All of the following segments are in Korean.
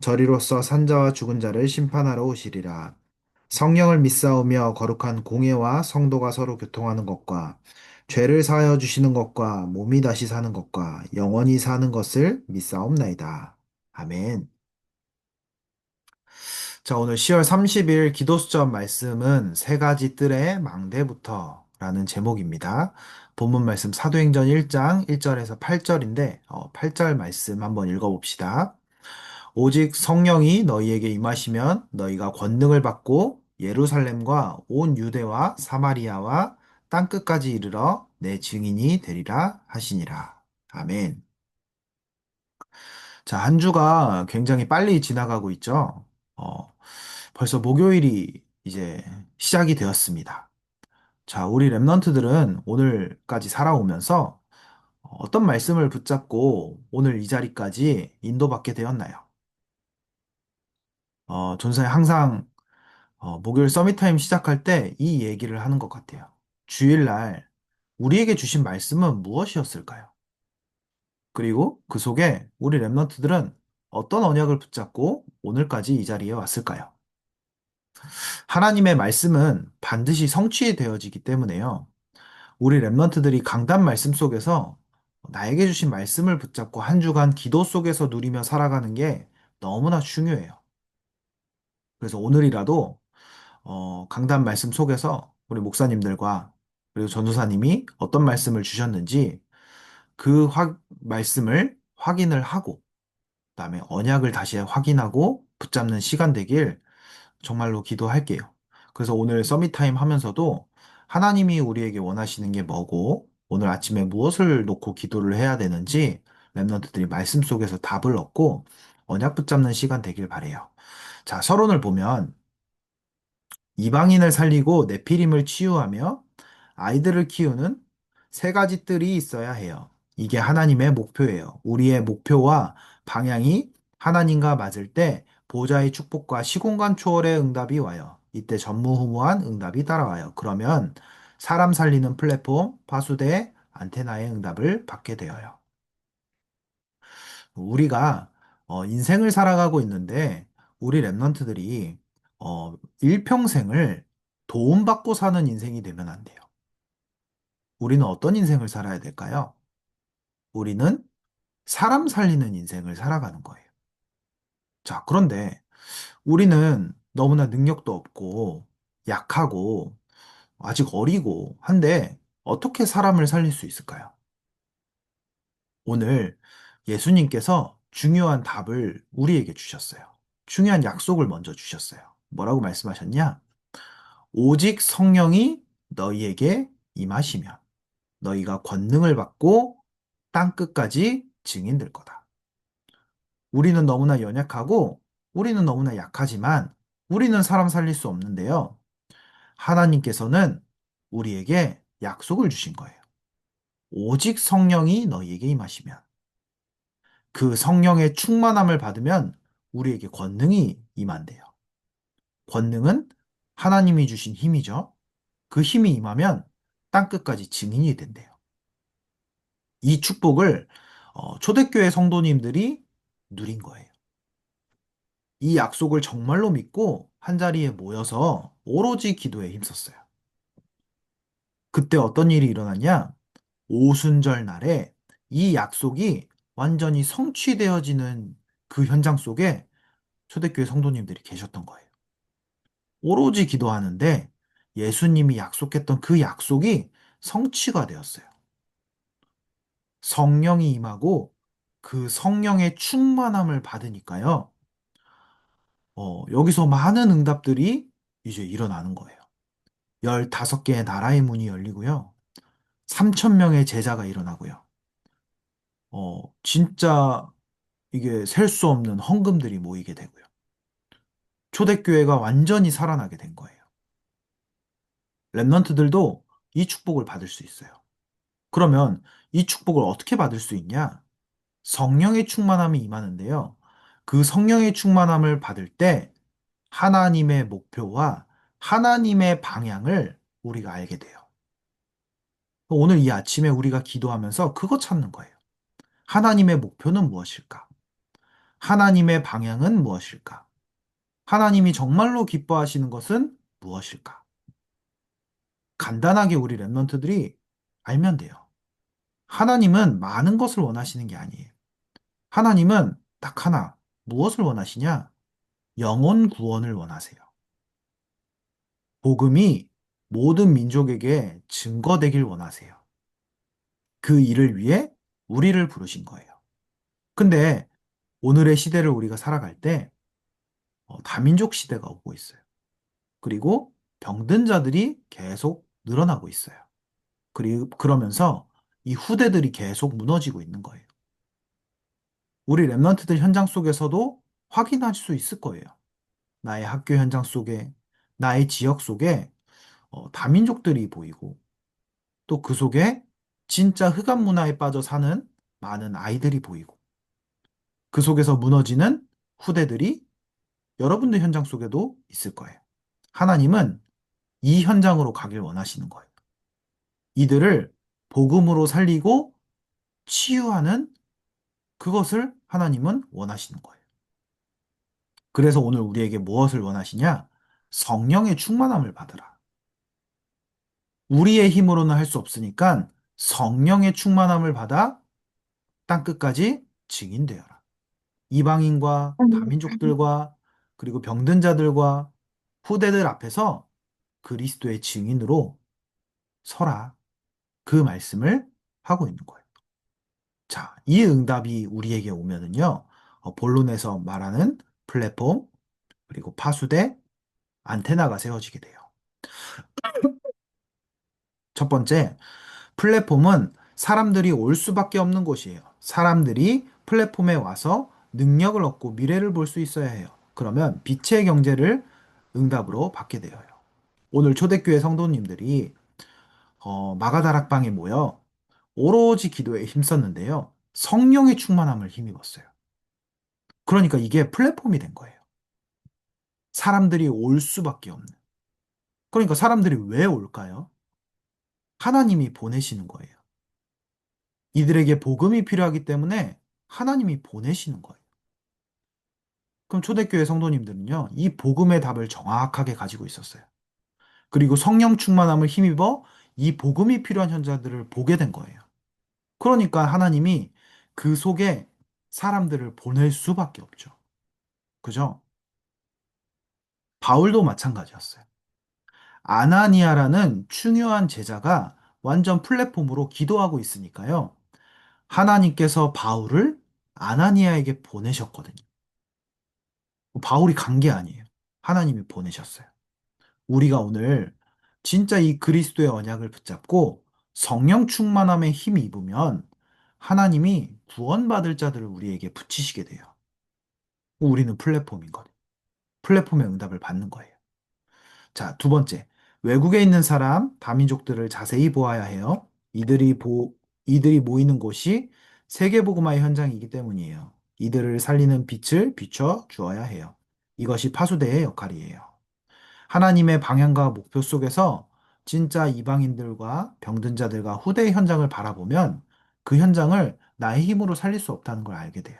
저리로서 산자와 죽은 자를 심판하러 오시리라. 성령을 믿사오며 거룩한 공예와 성도가 서로 교통하는 것과 죄를 사하여 주시는 것과 몸이 다시 사는 것과 영원히 사는 것을 믿사옵나이다. 아멘. 자, 오늘 10월 30일 기도 수점 말씀은 세 가지 뜰의 망대부터 라는 제목입니다. 본문 말씀 사도행전 1장 1절에서 8절인데, 8절 말씀 한번 읽어봅시다. 오직 성령이 너희에게 임하시면 너희가 권능을 받고 예루살렘과 온 유대와 사마리아와 땅 끝까지 이르러 내 증인이 되리라 하시니라. 아멘. 자, 한 주가 굉장히 빨리 지나가고 있죠. 어, 벌써 목요일이 이제 시작이 되었습니다. 자, 우리 랩넌트들은 오늘까지 살아오면서 어떤 말씀을 붙잡고 오늘 이 자리까지 인도받게 되었나요? 어, 전사에 항상 어, 목요일 서밋타임 시작할 때 이 얘기를 하는 것 같아요. 주일날 우리에게 주신 말씀은 무엇이었을까요? 그리고 그 속에 우리 랩런트들은 어떤 언약을 붙잡고 오늘까지 이 자리에 왔을까요? 하나님의 말씀은 반드시 성취되어지기 때문에요. 우리 랩런트들이 강단 말씀 속에서 나에게 주신 말씀을 붙잡고 한 주간 기도 속에서 누리며 살아가는 게 너무나 중요해요. 그래서 오늘이라도 어, 강단 말씀 속에서 우리 목사님들과 그리고 전도사님이 어떤 말씀을 주셨는지 그 확- 말씀을 확인을 하고 그다음에 언약을 다시 확인하고 붙잡는 시간 되길 정말로 기도할게요. 그래서 오늘 서밋 타임 하면서도 하나님이 우리에게 원하시는 게 뭐고 오늘 아침에 무엇을 놓고 기도를 해야 되는지 랩런트들이 말씀 속에서 답을 얻고 언약 붙잡는 시간 되길 바래요. 자, 서론을 보면 이방인을 살리고 네피림을 치유하며 아이들을 키우는 세 가지 뜰이 있어야 해요. 이게 하나님의 목표예요. 우리의 목표와 방향이 하나님과 맞을 때 보좌의 축복과 시공간 초월의 응답이 와요. 이때 전무후무한 응답이 따라와요. 그러면 사람 살리는 플랫폼, 파수대, 안테나의 응답을 받게 되어요. 우리가 어, 인생을 살아가고 있는데 우리 랩런트들이 어, 일평생을 도움받고 사는 인생이 되면 안 돼요. 우리는 어떤 인생을 살아야 될까요? 우리는 사람 살리는 인생을 살아가는 거예요. 자, 그런데 우리는 너무나 능력도 없고 약하고 아직 어리고 한데 어떻게 사람을 살릴 수 있을까요? 오늘 예수님께서 중요한 답을 우리에게 주셨어요. 중요한 약속을 먼저 주셨어요. 뭐라고 말씀하셨냐? 오직 성령이 너희에게 임하시면 너희가 권능을 받고 땅 끝까지 증인될 거다. 우리는 너무나 연약하고 우리는 너무나 약하지만 우리는 사람 살릴 수 없는데요. 하나님께서는 우리에게 약속을 주신 거예요. 오직 성령이 너희에게 임하시면 그 성령의 충만함을 받으면 우리에게 권능이 임한대요. 권능은 하나님이 주신 힘이죠. 그 힘이 임하면 땅끝까지 증인이 된대요. 이 축복을 어, 초대교회 성도님들이 누린 거예요. 이 약속을 정말로 믿고 한자리에 모여서 오로지 기도에 힘썼어요. 그때 어떤 일이 일어났냐? 오순절 날에 이 약속이 완전히 성취되어지는 그 현장 속에 초대교회 성도님들이 계셨던 거예요. 오로지 기도하는데 예수님이 약속했던 그 약속이 성취가 되었어요. 성령이 임하고 그 성령의 충만함을 받으니까요. 어, 여기서 많은 응답들이 이제 일어나는 거예요. 15개의 나라의 문이 열리고요. 3천 명의 제자가 일어나고요. 어, 진짜 이게 셀 수 없는 헌금들이 모이게 되고요. 초대교회가 완전히 살아나게 된 거예요. 랩런트들도 이 축복을 받을 수 있어요. 그러면 이 축복을 어떻게 받을 수 있냐? 성령의 충만함이 임하는데요. 그 성령의 충만함을 받을 때 하나님의 목표와 하나님의 방향을 우리가 알게 돼요. 오늘 이 아침에 우리가 기도하면서 그거 찾는 거예요. 하나님의 목표는 무엇일까? 하나님의 방향은 무엇일까? 하나님이 정말로 기뻐하시는 것은 무엇일까? 간단하게 우리 랩런트들이 알면 돼요. 하나님은 많은 것을 원하시는 게 아니에요. 하나님은 딱 하나, 무엇을 원하시냐? 영혼 구원을 원하세요. 복음이 모든 민족에게 증거되길 원하세요. 그 일을 위해 우리를 부르신 거예요. 근데 오늘의 시대를 우리가 살아갈 때 어, 다민족 시대가 오고 있어요. 그리고 병든 자들이 계속 늘어나고 있어요. 그리고 그러면서 이 후대들이 계속 무너지고 있는 거예요. 우리 랩런트들 현장 속에서도 확인할 수 있을 거예요. 나의 학교 현장 속에, 나의 지역 속에 어, 다민족들이 보이고 또 그 속에 진짜 흑암 문화에 빠져 사는 많은 아이들이 보이고 그 속에서 무너지는 후대들이 여러분들 현장 속에도 있을 거예요. 하나님은 이 현장으로 가길 원하시는 거예요. 이들을 복음으로 살리고 치유하는 그것을 하나님은 원하시는 거예요. 그래서 오늘 우리에게 무엇을 원하시냐? 성령의 충만함을 받으라. 우리의 힘으로는 할 수 없으니까 성령의 충만함을 받아 땅끝까지 증인되어라. 이방인과 다민족들과 그리고 병든 자들과 후대들 앞에서 그리스도의 증인으로 서라. 그 말씀을 하고 있는 거예요. 자, 이 응답이 우리에게 오면은요, 어, 본론에서 말하는 플랫폼, 그리고 파수대, 안테나가 세워지게 돼요. 첫 번째, 플랫폼은 사람들이 올 수밖에 없는 곳이에요. 사람들이 플랫폼에 와서 능력을 얻고 미래를 볼 수 있어야 해요. 그러면 빛의 경제를 응답으로 받게 되어요. 오늘 초대교회 성도님들이 어, 마가다락방에 모여 오로지 기도에 힘썼는데요. 성령의 충만함을 힘입었어요. 그러니까 이게 플랫폼이 된 거예요. 사람들이 올 수밖에 없는. 그러니까 사람들이 왜 올까요? 하나님이 보내시는 거예요. 이들에게 복음이 필요하기 때문에 하나님이 보내시는 거예요. 그럼 초대교회 성도님들은요, 이 복음의 답을 정확하게 가지고 있었어요. 그리고 성령 충만함을 힘입어 이 복음이 필요한 현장들을 보게 된 거예요. 그러니까 하나님이 그 속에 사람들을 보낼 수밖에 없죠. 그죠? 바울도 마찬가지였어요. 아나니아라는 중요한 제자가 완전 플랫폼으로 기도하고 있으니까요. 하나님께서 바울을 아나니아에게 보내셨거든요. 바울이 간 게 아니에요. 하나님이 보내셨어요. 우리가 오늘 진짜 이 그리스도의 언약을 붙잡고 성령 충만함에 힘 입으면 하나님이 구원받을 자들을 우리에게 붙이시게 돼요. 우리는 플랫폼인 거예요. 플랫폼의 응답을 받는 거예요. 자, 두 번째. 외국에 있는 사람, 다민족들을 자세히 보아야 해요. 이들이 보, 이들이 모이는 곳이 세계복음화의 현장이기 때문이에요. 이들을 살리는 빛을 비춰 주어야 해요. 이것이 파수대의 역할이에요. 하나님의 방향과 목표 속에서 진짜 이방인들과 병든 자들과 후대의 현장을 바라보면 그 현장을 나의 힘으로 살릴 수 없다는 걸 알게 돼요.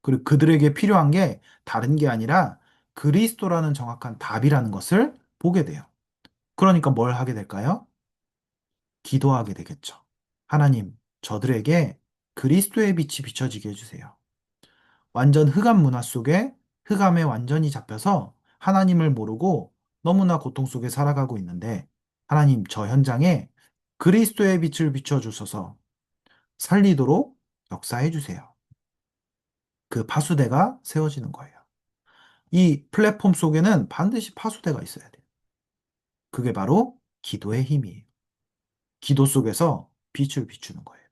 그리고 그들에게 필요한 게 다른 게 아니라 그리스도라는 정확한 답이라는 것을 보게 돼요. 그러니까 뭘 하게 될까요? 기도하게 되겠죠. 하나님, 저들에게 그리스도의 빛이 비춰지게 해주세요. 완전 흑암 문화 속에 흑암에 완전히 잡혀서 하나님을 모르고 너무나 고통 속에 살아가고 있는데 하나님 저 현장에 그리스도의 빛을 비춰주셔서 살리도록 역사해 주세요. 그 파수대가 세워지는 거예요. 이 플랫폼 속에는 반드시 파수대가 있어야 돼요. 그게 바로 기도의 힘이에요. 기도 속에서 빛을 비추는 거예요.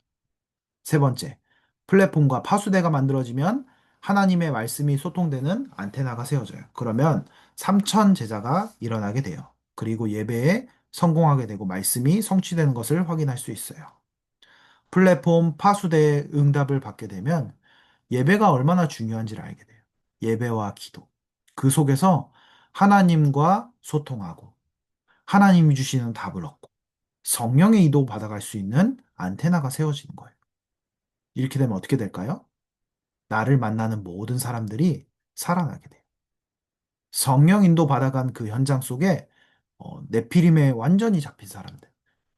세 번째, 플랫폼과 파수대가 만들어지면 하나님의 말씀이 소통되는 안테나가 세워져요. 그러면 삼천 제자가 일어나게 돼요. 그리고 예배에 성공하게 되고 말씀이 성취되는 것을 확인할 수 있어요. 플랫폼 파수대의 응답을 받게 되면 예배가 얼마나 중요한지를 알게 돼요. 예배와 기도. 그 속에서 하나님과 소통하고 하나님이 주시는 답을 얻고 성령의 이도 받아갈 수 있는 안테나가 세워지는 거예요. 이렇게 되면 어떻게 될까요? 나를 만나는 모든 사람들이 살아나게 돼요. 성령 인도 받아간 그 현장 속에 어, 네피림에 완전히 잡힌 사람들,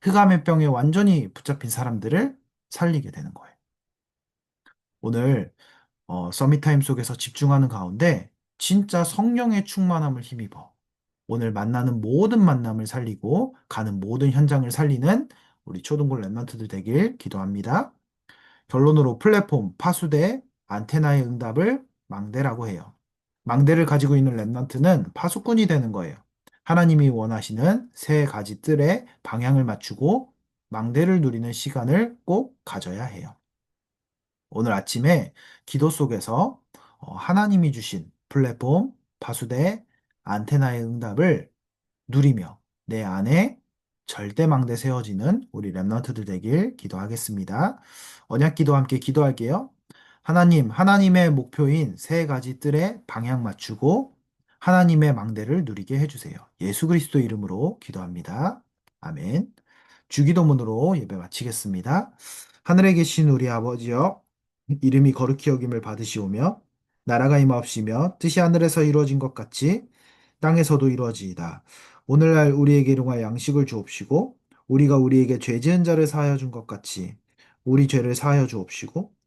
흑암의 병에 완전히 붙잡힌 사람들을 살리게 되는 거예요. 오늘 어, 서밋타임 속에서 집중하는 가운데 진짜 성령의 충만함을 힘입어 오늘 만나는 모든 만남을 살리고 가는 모든 현장을 살리는 우리 초등부 랩런트들 되길 기도합니다. 결론으로 플랫폼, 파수대, 안테나의 응답을 망대라고 해요. 망대를 가지고 있는 랩런트는 파수꾼이 되는 거예요. 하나님이 원하시는 세 가지 뜰에 방향을 맞추고 망대를 누리는 시간을 꼭 가져야 해요. 오늘 아침에 기도 속에서 어, 하나님이 주신 플랫폼, 파수대, 안테나의 응답을 누리며 내 안에 절대망대 세워지는 우리 랩런트들 되길 기도하겠습니다. 언약 기도 함께 기도할게요. 하나님, 하나님의 목표인 세 가지 뜰에 방향 맞추고 하나님의 망대를 누리게 해주세요. 예수 그리스도 이름으로 기도합니다. 아멘. 주기도문으로 예배 마치겠습니다. 하늘에 계신 우리 아버지여, 이름이 거룩히 여김을 받으시오며, 나라가 임하옵시며, 뜻이 하늘에서 이루어진 것 같이 땅에서도 이루어지이다. 오늘날 우리에게 일용할 양식을 주옵시고, 우리가 우리에게 죄 지은 자를 사하여 준 것 같이, 우리 죄를 사하여 주옵시고,